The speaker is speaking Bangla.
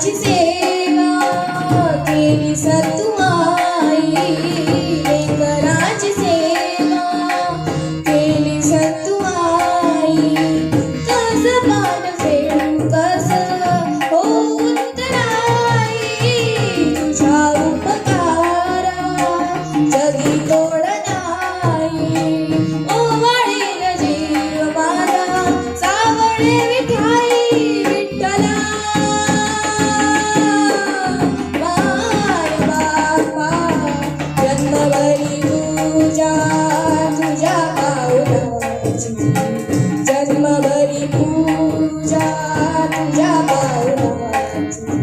dizer. जन्मभरी पूजा तुझ्या पावलाची